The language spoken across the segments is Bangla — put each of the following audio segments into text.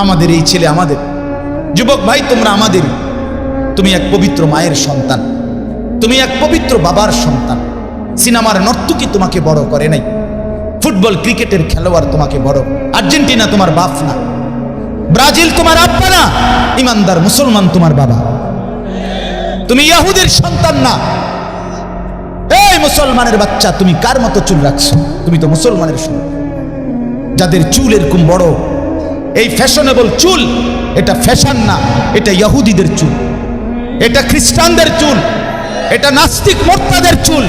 আমাদের এই ছেলে আমাদের। যুবক ভাই, তোমরা আমাদের। তুমি এক পবিত্র মায়ের সন্তান। তুমি এক পবিত্র বাবার সন্তান। সিনেমার নর্তকী তোমাকে বড় করে নাই। ফুটবল ক্রিকেটের খেলোয়াড় তোমাকে বড়। আর্জেন্টিনা তোমার বাপ না। ব্রাজিল তোমার আব্বা না। ইমানদার মুসলমান তোমার বাবা। তুমি ইয়াহুদের সন্তান না। এই মুসলমানের বাচ্চা, তুমি কার মতো চুল রাখছো? তুমি তো মুসলমানের সন্তান। যাদের চুল এরকম বড় এই ফ্যাশনেবল চুল, এটা ফ্যাশন না, এটা ইহুদিদের চুল, এটা খ্রিস্টানদের চুল, এটা নাস্তিক মোর্তাদের চুল,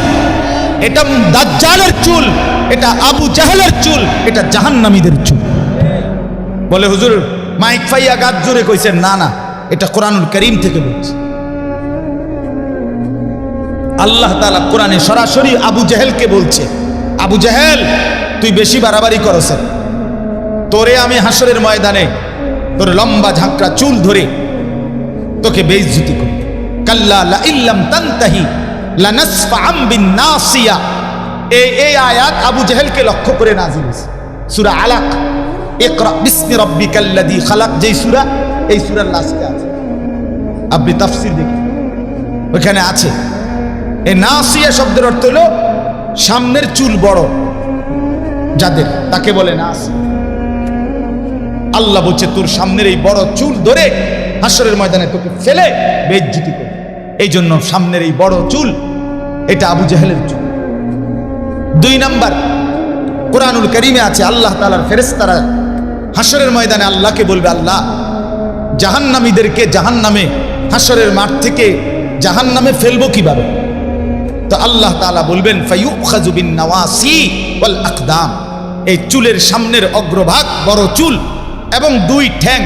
এটা দাজ্জালের চুল, এটা আবু জাহেলের চুল, এটা জাহান্নামীদের চুল। বলে হুজুর, মাইক ফাইয়া গাছ জুড়ে কইছেন, না না, এটা কোরআনুল করিম থেকে বলছে। আল্লাহ তাআলা কোরআনে সরাসরি আবু জাহেলকে বলছে, আবু জাহেল, তুই বেশি বাড়াবাড়ি করছেন তোরে আমি হাসরের ময়দানে, তোর লম্বা ঝাঁকড়া চুল ধরে তোকে বেইজ্জতি করব। কাল্লা লা ইল্লাম আয়াত আবু জাহেলকে লক্ষ্য করে নাজিল সূরা আলাক এই সূরার আছে। ওখানে আছে শব্দের অর্থ সামনের চুল বড়, যাদের, তাকে বলে নাসিয়া। আল্লাহ বলছে, তোর সামনের এই বড় চুল ধরে হাসরের ময়দানে তোকে ফেলে বেজ্জুতি করে এই জন্য সামনের এই বড় চুল, এটা আবু জাহেলের চুল। দুই নাম্বার, কোরআনুল করিমে আছে, আল্লাহ তালার ফেরেস্তারা হাসরের ময়দানে আল্লাহকে বলবে, আল্লাহ, জাহান্নামীদেরকে জাহান্নামে, হাসরের মাঠ থেকে জাহান্নামে ফেলব কীভাবে? তো আল্লাহ তাআলা বলবেন, ফায়ুখাযু বিন নাওয়াসি ওয়াল আকদাম। এই চুলের সামনের অগ্রভাগ বড় চুল এবং দুই ঠ্যাং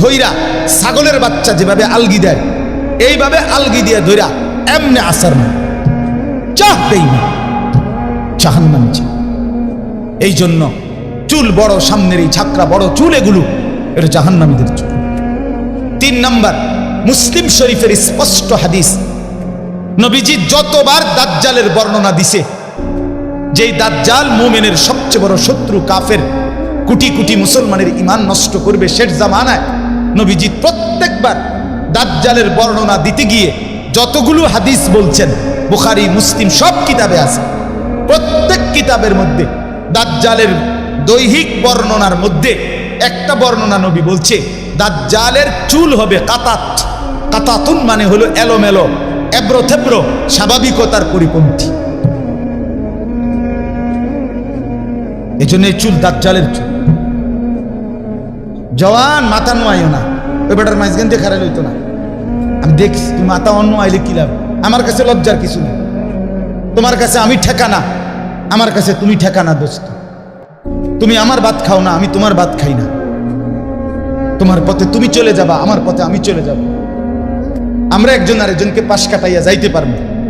ধইরা ছাগলের বাচ্চা যেভাবে আলগি দেয়, এইভাবে আলগি দিয়ে ধইরা এমনে আসার না চাহ দেই না, জাহান্নাম চাই। এই জন্য চুল বড়, সামনের এই ঝাঁকড়া বড়, চুল এগুলো, এটা জাহান্নামীদের চুল তিন নাম্বার, মুসলিম শরীফের স্পষ্ট হাদিস, নবীজি যতবার দাজ্জালের বর্ণনা দিছে, যেই দাজ্জাল মোমেনের সবচেয়ে বড় শত্রু কাফের কোটি কোটি মুসলমানের ইমান নষ্ট করবে শেষ জামানায়। নবীজি প্রত্যেকবার দাজ্জালের বর্ণনা দিতে গিয়ে যতগুলো হাদিস বলছেন, বুখারি, মুসলিম সব কিতাবে আছে। প্রত্যেক কিতাবের মধ্যে দাজ্জালের দৈহিক বর্ণনার মধ্যে একটা বর্ণনা নবী বলছে, দাজ্জালের চুল হবে কাতাত। কাতাতুন মানে হলো এলোমেলো এব্রো থেব্রো স্বাভাবিকতার পরিপন্থী। এই জন্য এই চুল দাজ্জালের চুল। জওয়ান, মাথা নোয়াইও না। ওই বেটার মাঝখান দিয়ে খারাপ হইতো না। আমি দেখছি তুমি মাথা অন্য আইলে কি লাভ? আমার কাছে লজ্জার কিছু নেই। তোমার কাছে আমি ঠেকানা। আমার কাছে তুমি ঠেকানা, দোস্ত। তুমি আমার ভাত খাও না, আমি তোমার ভাত খাই না। তোমার পথে তুমি চলে যাবা, আমার পথে আমি চলে যাব। আমরা একজন আরেকজনকে পাশ কাটাইয়া যাইতে পারব।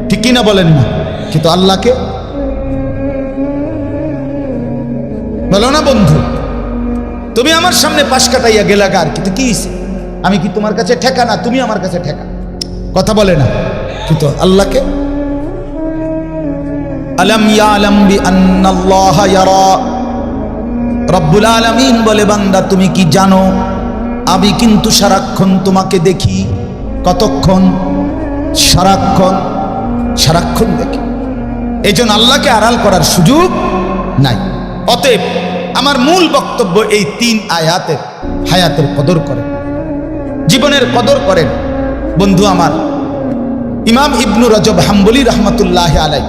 ঠিক কিনা বলেন না? কিন্তু আল্লাহকে? বলো না, বন্ধু। তুমি আমার সামনে পাশ কাটাইয়া গেলা গার কিন্তু কি? আমি কি তোমার কাছে ঠেকা না? তুমি আমার কাছে ঠেকা। কথা বলে না। কিন্তু আল্লাহকে? আলম ইয়ালাম বি আন্নাল্লাহ ইয়ারা। রব্বুল আলামিন বলে, বান্দা, তুমি কি জানো? আমি কিন্তু সারাক্ষণ তোমাকে দেখি। কতক্ষণ? সারাক্ষণ? সারাক্ষণ দেখি। এই জন্য আল্লাহকে আড়াল করার সুযোগ নাই। অতএব আমার মূল বক্তব্য এই তিন আয়াতের, হায়াতের কদর করেন। জীবনের কদর করেন। বন্ধু আমার, ইমাম ইবনু রজব হাম্বলি রহমতুল্লাহ আলাই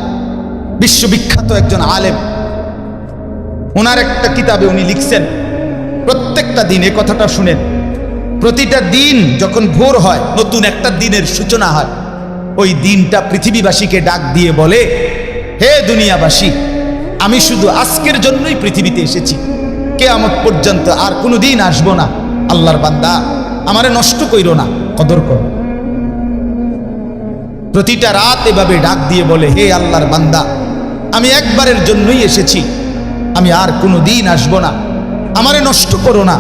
বিশ্ববিখ্যাত একজন আলেম। ওনার একটা কিতাবে উনি লিখছেন, প্রত্যেকটা দিন এ কথাটা শুনেন, প্রতিটা দিন যখন ভোর হয়, নতুন একটা দিনের সূচনা হয়, ওই দিনটা পৃথিবীবাসীকে ডাক দিয়ে বলে, হে দুনিয়াবাসী আমি শুধু আজকের জন্যই পৃথিবীতে এসেছি। কে কেয়ামত পর্যন্ত আর কোনো দিন আসব না। আল্লাহর বান্দা, আমারে নষ্ট কইরো না। কদর করো। প্রতিটা রাত এভাবে ডাক দিয়ে বলে, হে আল্লাহর বান্দা, আমি একবারের জন্যই এসেছি। আমি আর কোনো দিন আসব না। আমারে নষ্ট করো না।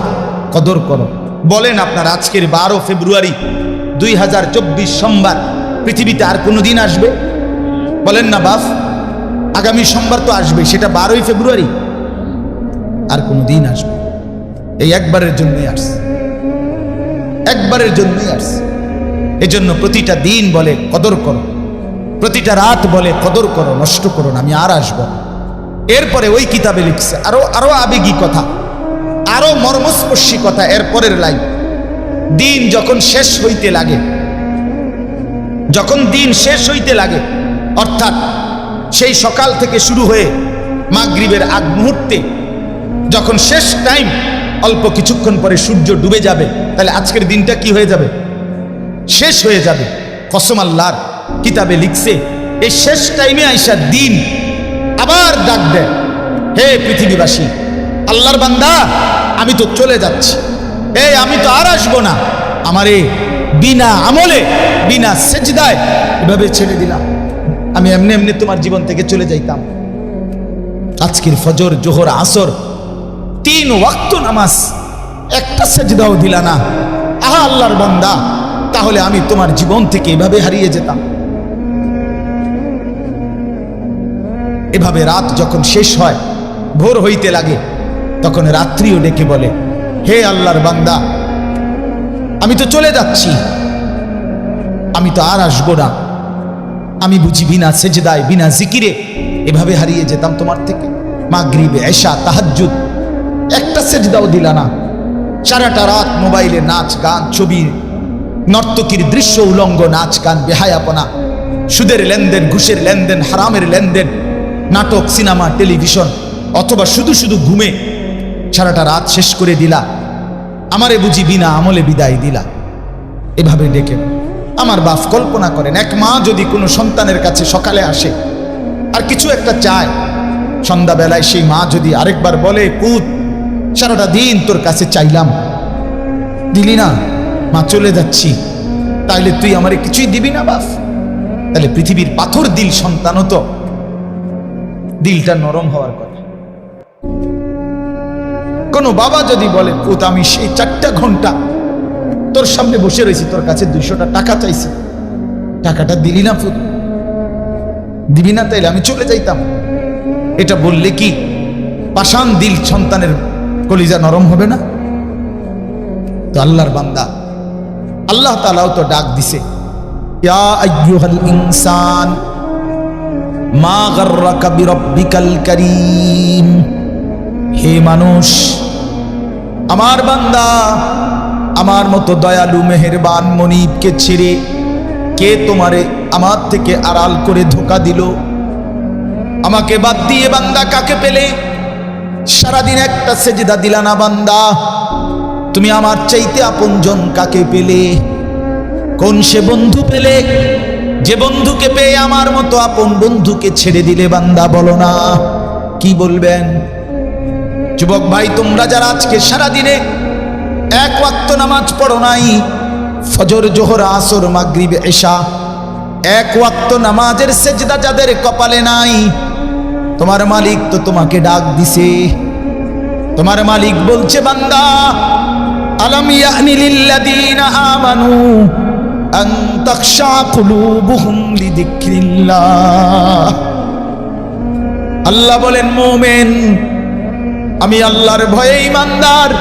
কদর করো। বলেন আপনার, আজকের বারো ফেব্রুয়ারি দুই হাজার চব্বিশ সোমবার পৃথিবীতে আর কোনো দিন আসবে? বলেন না, বাফ। আগামী সোমবার তো আসবে, সেটা বারোই ফেব্রুয়ারি। আর কোনো দিন আসবে। এই একবারের জন্যই আসছে। একবারের জন্যই আসছে। এজন্য প্রতিটা দিন বলে, কদর করো। প্রতিটা রাত বলে, কদর করো, নষ্ট করো না, আমি আর আসব। এরপরে ওই কিতাবে লিখছে, আরও আরও আবেগী কথা, আরও মর্মস্পর্শী কথা এর পরের লাইন। দিন যখন শেষ হইতে লাগে, যখন দিন শেষ হইতে লাগে, অর্থাৎ সেই সকাল থেকে শুরু হয়ে মাগরিবের আগ মুহূর্তে যখন শেষ টাইম অল্প কিছুক্ষণ পরে সূর্য ডুবে যাবে, তাহলে আজকের দিনটা কি হয়ে যাবে? শেষ হয়ে যাবে। কসম আল্লাহর কিতাবে লিখছে, এই শেষ টাইমে আইসা দিন আবার ডাক দেয়, হে পৃথিবীবাসী, আল্লাহর বান্দা, আমি তো চলে যাচ্ছি। এই আমি তো আর আসব না। আমারে বিনা আমলে, বিনা সেজদায় এভাবে ছেড়ে দিলাম। আমি এমনি এমনি তোমার জীবন থেকে চলে যাইতাম। আজকের ফজর, জোহর, আসর, তিন ওয়াক্ত নামাজ, একটা সেজদাও দিলা না। আহা, আল্লাহর বান্দা, তাহলে আমি তোমার জীবন থেকে এভাবে হারিয়ে যেতাম। এভাবে রাত যখন শেষ হয়, ভোর হইতে লাগে, তখন রাত্রিও ডেকে বলে, হে আল্লাহর বান্দা, আমি তো চলে যাচ্ছি। আমি তো আর আসব না। আমি বুঝি বিনা সেজদায়, বিনা জিকিরে এভাবে হারিয়ে যেতাম তোমার থেকে। মাগরিবে, এশা, তাহাজ্জুদ, একটা সেজদাও দিলা না। সারাটা রাত মোবাইলে নাচ, গান, ছবি, নর্তকীর দৃশ্য, উলঙ্গ নাচ, গান, বেহায়াপনা, সুদের লেনদেন, ঘুষের লেনদেন, হারামের লেনদেন, নাটক, সিনেমা, টেলিভিশন, অথবা শুধু শুধু ঘুমে সারাটা রাত শেষ করে দিলা। আমারে বুঝি বিনা আমলে বিদায় দিলা। এভাবে ডেকে আমার বাপ কল্পনা করেন, এক মা যদি কোনো সন্তানের কাছে সকালে আসে আর কিছু একটা চায়, সন্ধ্যাবেলায় সেই মা যদি আরেকবার বলে, পুত, সারাটা দিন তোর কাছে চাইলাম, দিলি না, মা চলে যাচ্ছি, তাইলে তুই আমারে কিছুই দিবি না বাপ। তাহলে পৃথিবীর পাথর দিল সন্তানও তো, দিলটা নরম হওয়ার কথা। কোনো বাবা যদি বলে, পুত, আমি সেই চারটা ঘণ্টা তোর সামনে বসে রয়েছি, তোর কাছে দুইশোটা টাকা চাইছি। টাকাটা দিলি না পুত দিবি না তাইলে আমি চলে যাইতাম। এটা বললে কি? পাষাণ দিল সন্তানের কলিজা নরম হবে না? তো আল্লাহর বান্দা, আল্লাহ তালাও তো ডাক দিছে ইনসান কারীম। হে মানুষ, আমার বান্দা আমার মতো দয়ালু মেহেরবান মনিবকে ছেড়ে কে তোমারে আমার থেকে আড়াল করে ধোকা দিল? আমাকে বাদ দিয়ে বান্দা কাকে পেলে? সারাদিন একটা সেজদা দিলা না বান্দা। তুমি আমার চাইতে আপনজন কাকে পেলে? কোন সে বন্ধু পেলে? যে বন্ধুকে পেয়ে আমার মতো আপন বন্ধুকে ছেড়ে দিলে বান্দা বলো না। কি বলবেন? যুবক ভাই, তোমরা যারা আজকে সারাদিনে এক ওয়াক্ত নামাজ পড়ো নাই, ফজর, জোহর, আসর, মাগরিব, এশা। এক ওয়াক্ত নামাজের সেজদা যাদের কপালে নাই, তোমার মালিক তো তোমাকে ডাক দিছে। তোমার মালিক বলছে, বান্দা, আলম ইয়ানি লিল্লাযীনা আমানু আন তাখশা কুলুবুহুম লিযিকরিল্লাহ। আল্লাহ বলেন, মুমিন, আমি আল্লাহর ভয়ে ইমানদার।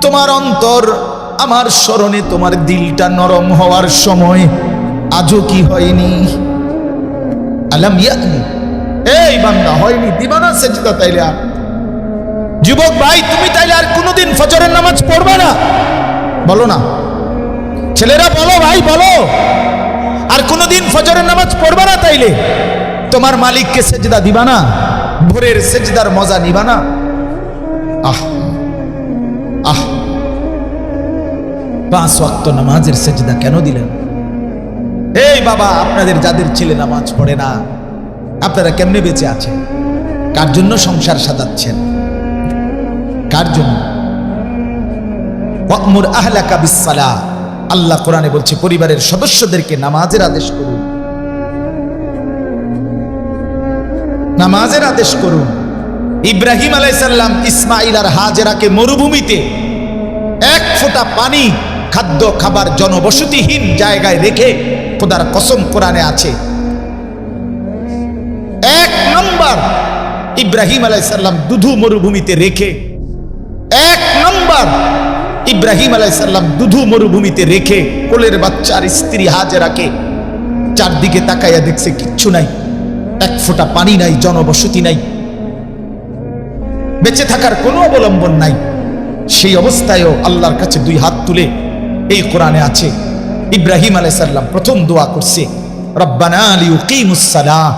তোমার অন্তর, আমার স্মরণে তোমার দিলটা নরম হওয়ার সময় আজও কি হয়নি? আলাম এই বান্দা, হয়নি। দিবানা সেজদা তাইলে আর। যুবক ভাই, তুমি তাইলে আর কোনোদিন ফজরের নামাজ পড়বে না? বলো না। ছেলেরা, বলো ভাই, বলো। আর কোনোদিন ফজরের নামাজ পড়বে না তাইলে? তোমার মালিককে সেজদা দিবা না ভোরের সেজদার মজা নিবা না আহ। আহ। পাঁচ ওয়াক্ত নামাজের সেজদা কেন দিলেন? এই বাবা, আপনাদের যাদের ছেলে নামাজ পড়ে না, আপনারা কেমনে বেঁচে আছেন? কার জন্য সংসার সাজাচ্ছেন? কার জন্য? ওয়াকমুর আহলাকা বিসসালাহ আল্লাহ কোরআনে বলছে, পরিবারের সদস্যদেরকে নামাজের আদেশ করুন। নামাজের আদেশ করুন। ইব্রাহিম আলাইসাল্লাম ইসমাইল আর হাজেরাকে মরুভূমিতে এক ফোঁটা পানি, খাদ্য, খাবার, জনবসতিহীন জায়গায় রেখে খোদার কসম কোরআনে আছে। এক নম্বর ইব্রাহিম আলাইসাল্লাম দুধু মরুভূমিতে রেখে, এক নম্বর ইব্রাহিম আলাইসাল্লাম দুধু মরুভূমিতে রেখে কোলের বাচ্চার স্ত্রী হাজেরাকে চারদিকে তাকাইয়া দেখছে কিচ্ছু নাই। এক ফোঁটা পানি নাই, জনবসতি নাই। বেঁচে থাকার কোনো অবলম্বন নাই। সেই অবস্থায়ও আল্লাহর কাছে দুই হাত তুলে এই কোরআনে আছে, ইব্রাহিম আলাইসাল্লাম প্রথম দোয়া করছে, রব্বানা লিউকিমুসসালাহ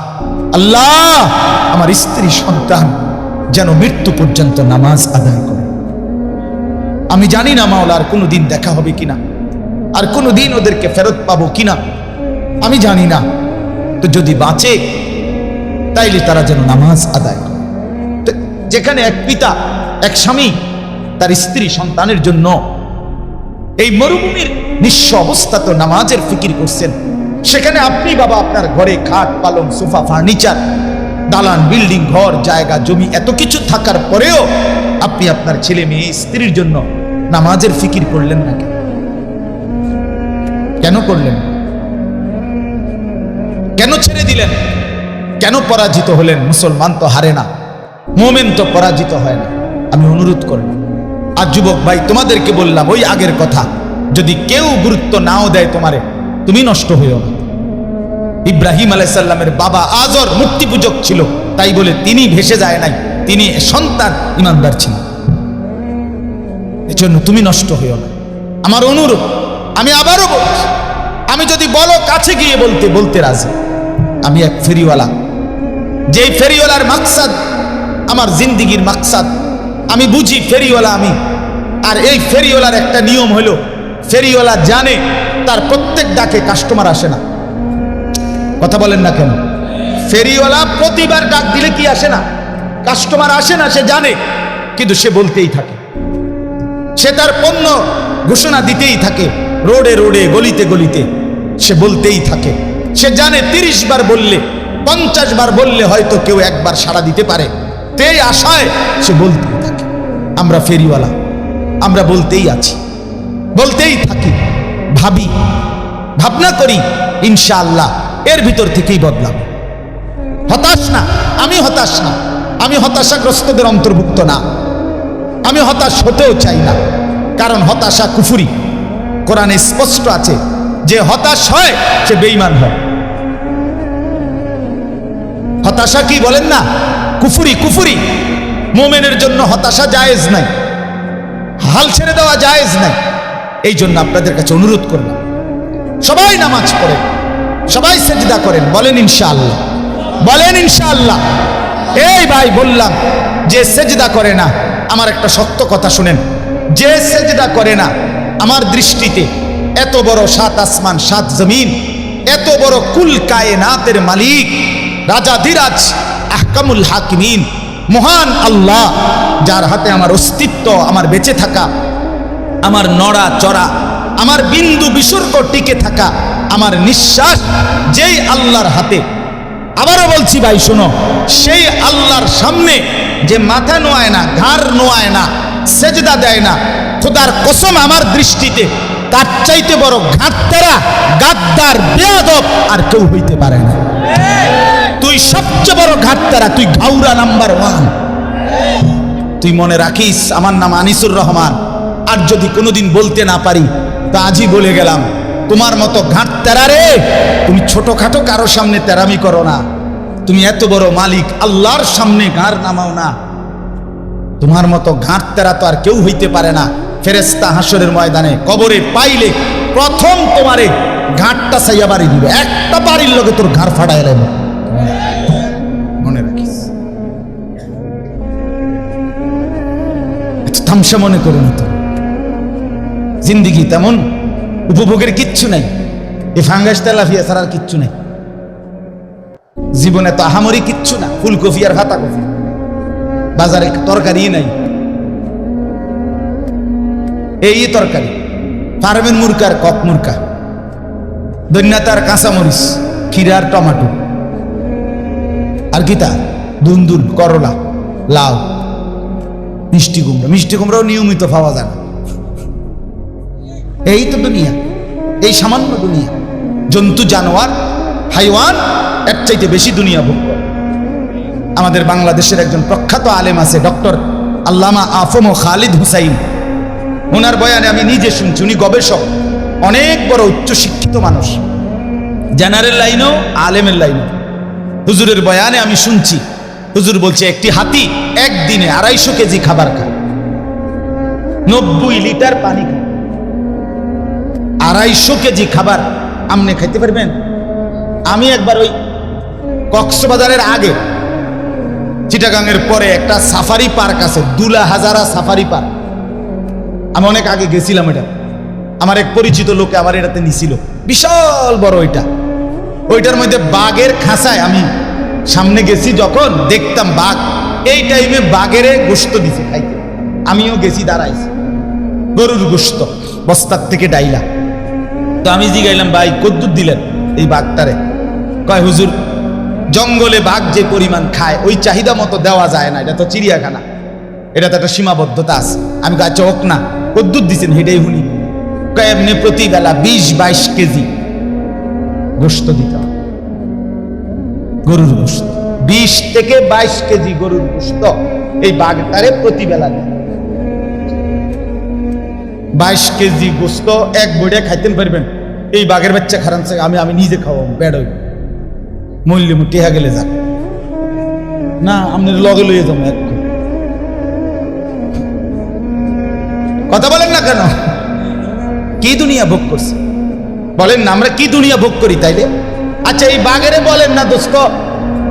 আল্লাহ আমার স্ত্রী সন্তান যেন মৃত্যু পর্যন্ত নামাজ আদায় করে। আমি জানি না মাওলার কোনো দিন দেখা হবে কিনা, আর কোনো দিন ওদেরকে ফেরত পাবো কিনা, আমি জানি না। তো যদি বাঁচে, তাইলে তারা যেন নামাজ আদায় যেখানে এক পিতা, এক স্বামী, তার স্ত্রী সন্তানের জন্য এই মরুভূমির নিঃস্ব অবস্থা তো নামাজের ফিকির করছেন। সেখানে আপনি বাবা আপনার ঘরে খাট, পালং, সোফা, ফার্নিচার, দালান, বিল্ডিং, ঘর, জায়গা, জমি, এত কিছু থাকার পরেও আপনি আপনার ছেলে মেয়ে, স্ত্রীর জন্য নামাজের ফিকির করলেন না কেন? কেন করলেন? কেন ছেড়ে দিলেন? কেন পরাজিত হলেন? মুসলমান তো হারে না। মোমেন তো পরাজিত হয় না। আমি অনুরোধ করব। আর যুবক ভাই, তোমাদেরকে বললাম ওই আগের কথা। যদি কেউ গুরুত্ব নাও দেয় তোমারে, তুমি নষ্ট হইও না। ইব্রাহিম আলাইসাল্লামের বাবা আজর মূর্তি পূজক ছিল। তাই বলে তিনি ভেসে যায় নাই, তিনি সন্তান, ইমানদার ছিলেন এজন্য তুমি নষ্ট হইও না। আমার অনুরোধ, আমি আবারও বলছি, আমি যদি বলো কাছে গিয়ে বলতে বলতে রাজি। আমি এক ফেরিওয়ালা। যেই ফেরিওয়ালার মাকসাদ আমার জিন্দিগির মাকসাদ। আমি বুঝি ফেরিওয়ালা আমি। আর এই ফেরিওয়ালার একটা নিয়ম হলো, ফেরিওয়ালা জানে, তার প্রত্যেক ডাকে কাস্টমার আসে না। কথা বলেন না কেন? ফেরিওয়ালা প্রতিবার ডাক দিলে কি আসে না? কাস্টমার আসে না, সে জানে, কিন্তু সে বলতেই থাকে। সে তার পণ্য ঘোষণা দিতেই থাকে, রোডে রোডে, গলিতে গলিতে। সে বলতেই থাকে। সে জানে তিরিশ বার বললে, পঞ্চাশ বার বললে হয়তো কেউ একবার সাড়া দিতে পারে। তেই আশায় সে বলতেই থাকে, আমরা ফেরিওয়ালা, আমরা বলতেই আছি, বলতেই থাকি, ভাবি, ভাবনা করি, ইনশাআল্লাহ, এর ভিতর থেকেই বদলাম হতাশ না, আমি হতাশ না, আমি হতাশাগ্রস্তদের অন্তর্ভুক্ত না, আমি হতাশ হতেও চাই না, কারণ হতাশা কুফুরি। কোরআনে স্পষ্ট আছে, যে হতাশ হয়, সে বেইমান হয়। হতাশা কি বলেন না? কুফুরি কুফুরি। মোমেনের জন্য হতাশা জায়েজ নাই। হাল ছেড়ে দেওয়া জায়েজ নাই। এই জন্য আপনাদের কাছে অনুরোধ করলাম। সবাই নামাজ পড়েন। সবাই সেজদা করেন। বলেন ইনশাআল্লাহ। বলেন ইনশাআল্লাহ। এই ভাই, বললাম, যে সেজদা করে না, আমার একটা সত্য কথা শুনেন। যে সেজদা করে না, আমার দৃষ্টিতে এত বড় সাত আসমান, সাত জমিন, এত বড় কুল কায়নাতের মালিক রাজা ধীরাজ আহকামুল হাকিমিন, মহান আল্লাহ, যার হাতে আমার অস্তিত্ব, আমার বেঁচে থাকা, আমার নড়া চড়া, আমার বিন্দু বিসর্গ টিকে থাকা, আমার নিঃশ্বাস যেই আল্লাহর হাতে। আবারও বলছি ভাই, শোনো, সেই আল্লাহর সামনে যে মাথা নোয়ায় না, ঘাড় নোয়ায় না, সেজদা দেয় না, খোদার কসম আমার দৃষ্টিতে, তার চাইতে বড় ঘাটতারা, গাদ্দার, বেয়াদব আর কেউ হইতে পারে না। তুই সবচেয়ে বড় ঘাটতারা, তুই ঘাউরা নাম্বার ওয়ান তুই মনে রাখিস, আমার নাম আনিসুর রহমান। আর যদি কোনোদিন বলতে না পারি, তা আজই বলে গেলাম, তোমার মতো ঘাট তেরা রে, তুমি ছোটখাটো কারও সামনে তেরামি করো না। তুমি এত বড় মালিক, আল্লাহর সামনে গাঁর নামাও না। তোমার মতো ঘাট তেরা তো আর কেউ হইতে পারে না। ফেরেস্তা হাসরের ময়দানে, কবরে পাইলে প্রথম তোমারে ঘাটটা সাইয়া বাড়ি দিবে। একটা বাড়ির লোকে তোর ঘাড় ফাটাই এলেন তামসা মনে করো না তো জিন্দিগি তেমন উপভোগের কিচ্ছু নাই। এ ফাঙ্গাস তেলাফিয়া ছাড়ার কিচ্ছু নাই। জীবনে তো আহামরি কিচ্ছু না, ফুলকপি আর হাতা কফি বাজারে তরকারি নাই। এই তরকারি, ফার্মের মুরকার কক মুরকা দৈন্যাতার কাঁচামরিচ ক্ষীরার টমাটো। আর কি তা? করলা, লাউ। মিষ্টি কুমড়া। মিষ্টি কুমড়াও নিয়মিত পাওয়া যায় না। এই তো দুনিয়া। এই সামান্য দুনিয়া। জন্তু, জানোয়ার, হাইওয়ান, এর চাইতে বেশি দুনিয়া ভোগ আমাদের বাংলাদেশের একজন প্রখ্যাত আলেম আছে, ডক্টর আল্লামা আফম খালিদ হুসাইন। ওনার বয়ানে আমি নিজে শুনছি, উনি গবেষক, অনেক বড় উচ্চ শিক্ষিত মানুষ। জেনারেল লাইনও, আলেমের লাইনও। হুজুরের বয়ানে আমি শুনছি হুজুর বলছে, একটি হাতি একদিনে আড়াইশো কেজি খাবার খায়। নব্বই লিটার পানি খায়। আড়াইশো কেজি খাবার আপনি খাইতে পারবেন? আমি একবার ওই কক্সবাজারের আগে চিটাগাংয়ের পরে একটা সাফারি পার্ক আছে দুলা হাজারা সাফারি পার্ক। আমি অনেক আগে গেছিলাম এটা। আমার এক পরিচিত লোকে আমার এটাতে নিছিল। বিশাল বড় ওইটা। ওইটার মধ্যে বাঘের খাঁচায় আমি সামনে গেছি যখন দেখতাম বাঘ। এই টাইমে বাঘের গোস্ত দিছে খাইতে। আমিও গেছি দাঁড়াইছি। গরুর গোস্ত বস্তার থেকে ডাইলা। তো আমি জিগাইলাম, ভাই, কদ্দুর দিলেন এই বাঘটারে? কয়, হুজুর, জঙ্গলে বাঘ যে পরিমাণ খায়, ওই চাহিদা মতো দেওয়া যায় না। এটা তো চিড়িয়াখানা। এটা তো একটা সীমাবদ্ধতা আছে। আমি কাছে হোক না। কদ্দুর দিছেন হেডেই হুনি কয়, এমনি প্রতি বেলা বিশ বাইশ কেজি গোস্ত দিতে গরুর গোস্ত বিশ থেকে বাইশ কেজি গরুর গোস্ত এই বাঘটারে প্রতি বেলা দেয়। বাইশ কেজি গোস্ত এক বইটা খাইতেন পারবেন। এই বাঘের বাচ্চা খারান আমি আমি নিজে খাওয়াবো বেড হইব। মূল্য টিহা গেলে যাক। না আপনি লগে লইয়ে যাব এক কথা বলেন না কেন? কি দুনিয়া ভোগ করছে? বলেন না, আমরা কি দুনিয়া ভোগ করি তাইলে? আচ্ছা এই বাঘেরে বলেন না দোস্ত,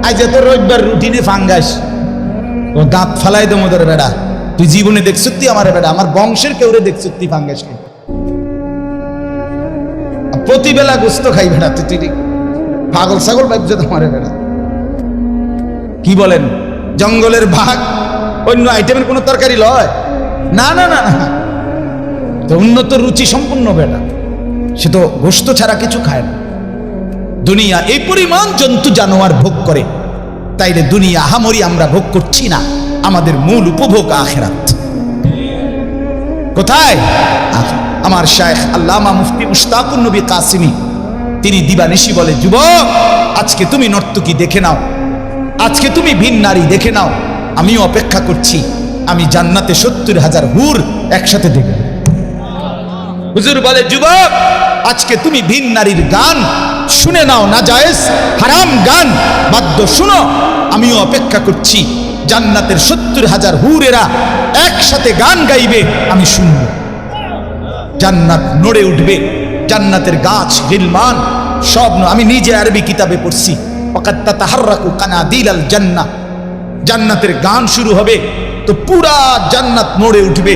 আজ এত রোববার রুটিনে ফাঙ্গাস ও দাঁত ফালাই দে মোদের বেড়া। তুই জীবনে দেখছ তুই আমার বেড়া, আমার বংশের কেউ দেখছ তুই ফাঙ্গাসকে প্রতিবেলা গোস্ত খাই বেড়া, তুই তুই পাগল ছাগল বাজ্য তোমার বেড়া। কি বলেন? জঙ্গলের ভাগ অন্য আইটেমের কোনো তরকারি লয়? না না না না তো উন্নত রুচি সম্পূর্ণ বেড়া। সে তো গোস্ত ছাড়া কিছু খায় না। দুনিয়া এই পরিমাণ জন্তু জানোয়ার ভোগ করে। তাইলে দুনিয়া আহামরি আমরা ভোগ করছি না। আমাদের মূল উপভোগ আখেরাত। কোথায়? আমার শায়েখ আল্লামা মুফতি মুশতাকুন নবী কাসিমি। তিনি দিবানিশি বলে, যুবক, আজকে তুমি নর্তকী দেখে নাও। আজকে তুমি ভিন নারী দেখে নাও। আমিও অপেক্ষা করছি। আমি জান্নাতে সত্তর হাজার হুর একসাথে দেখব। হুজুর বলে, যুবক, আজকে তুমি ভিন নারীর গান শুনে নাও না জায়েজ, হারাম গান। বাদ্য শুনো, আমিও অপেক্ষা করছি। জান্নাতের সত্তর হাজার হুরেরা একসাথে গান গাইবে, আমি শুনব। জান্নাত নড়ে উঠবে, জান্নাতের গাছ গিলমান সব আমি নিজে আরবি কিতাবে পড়ছি। ওকাত্তা তাহাররাকু কানা দিলাল জান্না জান্নাতের গান শুরু হবে, তো পুরা জান্নাত নড়ে উঠবে।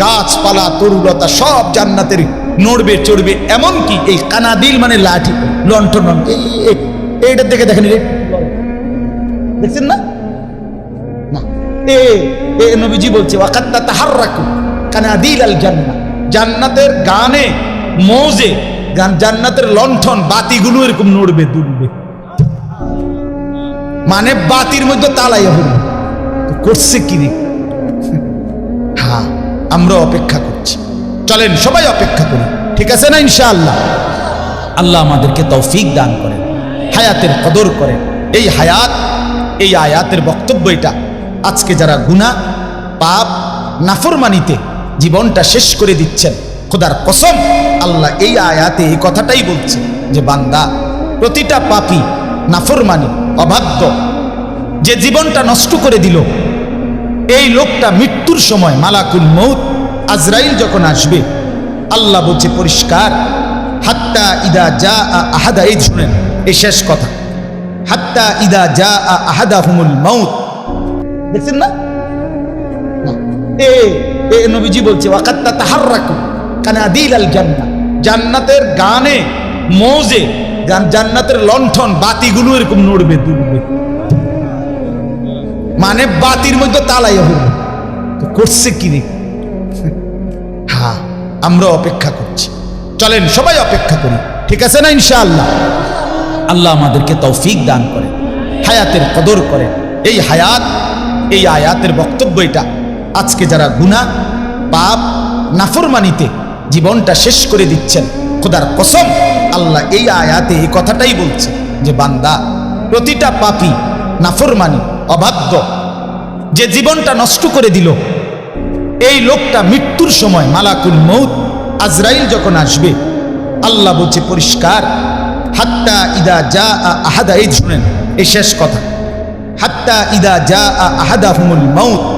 গাছপালা, তরুলতা সব জান্নাতের নড়বে, চড়বে। এমন কি এই কানাদিল মানে লাঠি, লণ্ঠন এই, এই- এইটার দেখে দেখেন দেখছেন না? এ কানাদিল জান্নাতের গানে মৌজে জান্নাতের লণ্ঠন, বাতিগুলো এরকম নড়বে মানে বাতির মধ্যে তালাই হবে করছে কি রে? হ্যাঁ। আমরা অপেক্ষা করছি। চলেন, সবাই অপেক্ষা করি ঠিক আছে না, ইনশাআল্লাহ? আল্লাহ আল্লাহ আমাদেরকে তৌফিক দান করেন, হায়াতের কদর করেন। এই হায়াত, এই আয়াতের বক্তব্য এটা। আজকে যারা গুনাহ, পাপ, নাফরমানিতে জীবনটা শেষ করে দিচ্ছেন, খোদার কসম, আল্লাহ এই আয়াতে এই কথাটাই বলছে যে, বান্দা, প্রতিটা পাপী নাফরমানি, অবাধ্য। যে জীবনটা নষ্ট করে দিল এই লোকটা মৃত্যুর সময় মালাকুল মৌত আজরাইল যখন আসবে, আল্লাহ বলছে, পরিষ্কার। হাত্তা ইদা যা আহাদা, এই শুনেন, এই শেষ কথা। হাত্তা ইদা যা আহাদা হুমুল মৌত দেখছেন না? এ নবীজি বলছে ওয়াকাত্তা তাহার রাখু কানাদিল আল জান্না জান্নাতের গানে মৌজে জান্নাতের লণ্ঠন, বাতিগুলো এরকম নড়বে, দুলবে। মানে বাতির মধ্যে তালাই তো করছে কি রে? হ্যাঁ আমরা অপেক্ষা করছি। চলেন, সবাই অপেক্ষা করি। ঠিক আছে না, ইনশাআল্লাহ? আল্লাহ আল্লাহ আমাদেরকে তৌফিক দান করেন, হায়াতের কদর করেন। এই হায়াত, এই আয়াতের বক্তব্য এটা। আজকে যারা গুনাহ, পাপ, নাফরমানিতে জীবনটা শেষ করে দিচ্ছেন, খোদার কসম, আল্লাহ এই আয়াতে এই কথাটাই বলছে যে, বান্দা, প্রতিটা পাপী নাফরমানি। অবাধ্য যে জীবনটা নষ্ট করে দিল। এই লোকটা মৃত্যুর সময় মালাকুল মৌত আজরাইল যখন আসবে, আল্লাহ বলছে, পরিষ্কার। হাত্তা ইদা যা আহাদা। এই শুনেন, এই শেষ কথা। হাত্তা ইদা যা আহাদা হুমুল মৌত